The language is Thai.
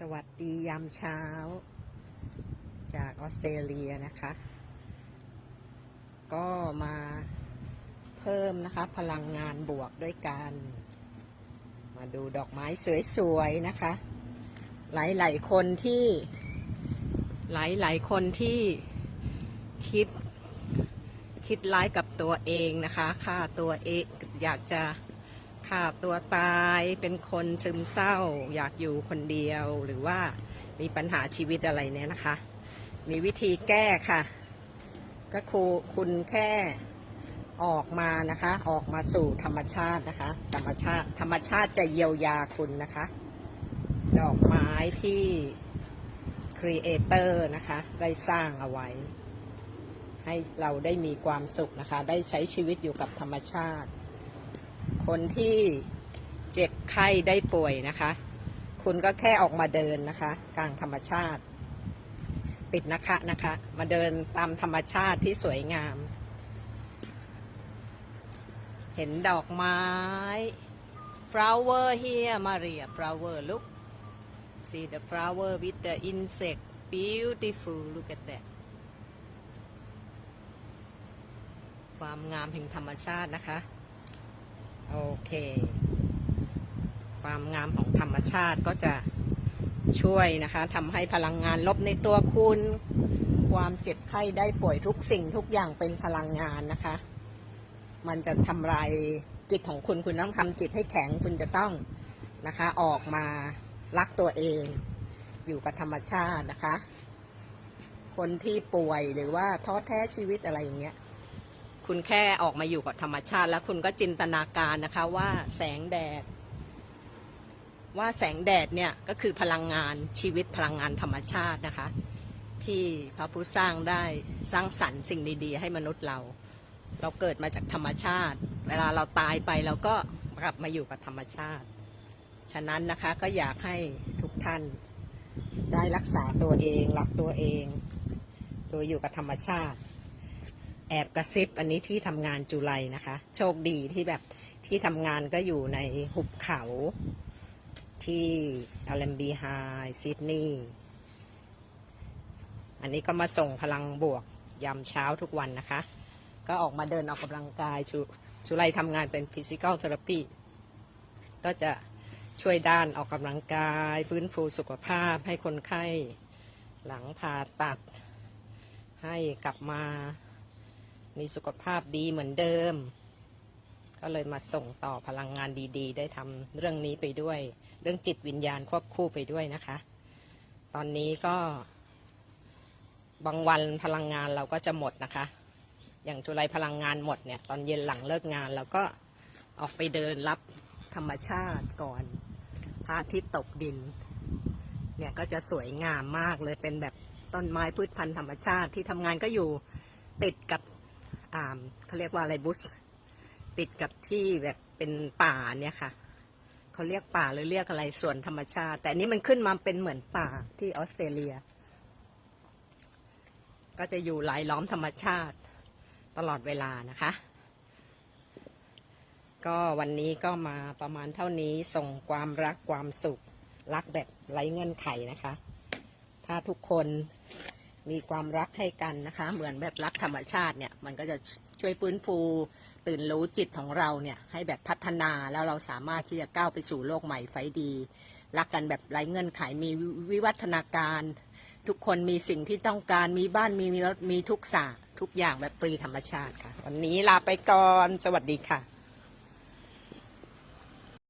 สวัสดียามเช้า จากออสเตรเลียนะคะ ก็มาเพิ่มนะคะ พลังงานบวกด้วยกัน มาดูดอกไม้สวยๆนะคะ หลายๆคนที่ หลายๆคนที่คิด คิดร้ายกับตัวเองนะคะฆ่าตัวเองอยากจะ ฆ่าตัวตายเป็นคนซึมเศร้า อยากอยู่คนเดียวหรือว่ามีปัญหาชีวิตอะไรเนี่ยนะคะ มีวิธีแก้ค่ะ ก็คคุณแค่ออกมานะคะ ออกมาสู่ธรรมชาตินะคะ ธรรมชาติธรรมชาติจะเยียวยาคุณนะคะ ดอกไม้ที่ครีเอเตอร์นะคะ ได้สร้างเอาไว้ ให้เราได้มีความสุขนะคะ ได้ใช้ชีวิตอยู่กับธรรมชาติ คนที่เจ็บไข้ได้ป่วยนะคะ คุณก็แค่ออกมาเดินนะคะ กลางธรรมชาติ ติดนะคะนะคะ มาเดินตามธรรมชาติที่สวยงาม เห็นดอกไม้ flower here Maria flower look see the flower with the insect beautiful look at that ความงามแห่งธรรมชาตินะคะ โอเค ความงามของธรรมชาติก็จะช่วยนะคะทำให้พลังงานลบในตัวคุณ ความเจ็บไข้ได้ป่วยทุกสิ่งทุกอย่างเป็นพลังงานนะคะ มันจะทำลายจิตของคุณคุณต้องทำจิตให้แข็งคุณจะต้องนะคะ ออกมารักตัวเอง อยู่กับธรรมชาตินะคะ คนที่ป่วยหรือว่าท้อแท้ชีวิตอะไรอย่างเงี้ย คุณแค่ออกมาอยู่กับธรรมชาติ แล้วคุณก็จินตนาการนะคะว่าแสงแดด ว่าแสงแดดเนี่ยก็คือพลังงานชีวิตพลังงานธรรมชาตินะคะ ที่พระผู้สร้างได้สร้างสรรค์สิ่งดี ๆ ให้มนุษย์เรา เราเกิดมาจากธรรมชาติ เวลาเราตายไปเราก็กลับมาอยู่กับธรรมชาติ ฉะนั้นนะคะก็อยากให้ทุกท่านได้รักษาตัวเองรักตัวเอง โดยอยู่กับธรรมชาติ แอบกระซิบอันนี้ที่ทำงานจุไลนะคะ โชคดีที่แบบที่ทำงานก็อยู่ในหุบเขาที่อลัมบีไฮซิดนีย์อันนี้ก็มาส่งพลังบวกยามเช้าทุกวันนะคะ ก็ออกมาเดินออกกำลังกายจุจุไลทำงานเป็นฟิสิก a l เทอราปีก็จะช่วยด้านออกกำลังกาย ฟื้นฟูสุขภาพให้คนไข้หลังผ่าตัด ให้กลับมา มีสุขภาพดีเหมือนเดิม ก็เลยมาส่งต่อพลังงานดีๆ ได้ทำเรื่องนี้ไปด้วย เรื่องจิตวิญญาณควบคู่ไปด้วยนะคะ ตอนนี้ก็ บางวันพลังงานเราก็จะหมดนะคะ อย่างจุไรพลังงานหมดเนี่ย ตอนเย็นหลังเลิกงานเราก็ออกไปเดินรับธรรมชาติก่อนพระอาทิตย์ตกดิน เนี่ยก็จะสวยงามมากเลยเป็นแบบต้นไม้พืชพันธุ์ธรรมชาติที่ทำงานก็อยู่ติดกับ อ่าเขาเรียกว่าอะไรบุชติดกับที่แบบเป็นป่าเนี่ยค่ะเขาเรียกป่าหรือเรียกอะไรส่วนธรรมชาติ แต่นี้มันขึ้นมาเป็นเหมือนป่าที่ออสเตรเลีย ก็จะอยู่รายล้อมธรรมชาติตลอดเวลานะคะ ก็วันนี้ก็มาประมาณเท่านี้ส่งความรักความสุข รักแบบไร้เงื่อนไขนะคะ ถ้าทุกคน มีความรักให้กันนะคะ เหมือนแบบรักธรรมชาติเนี่ย มันก็จะช่วยฟื้นฟูตื่นรู้จิตของเราเนี่ย ให้แบบพัฒนาแล้วเราสามารถที่จะก้าวไปสู่โลกใหม่ไฟดี รักกันแบบไร้เงื่อนไขมีวิวัฒนาการ ทุกคนมีสิ่งที่ต้องการมีบ้านมีรถมีทุกสาทุกอย่างแบบฟรีธรรมชาติค่ะ วันนี้ลาไปก่อน สวัสดีค่ะ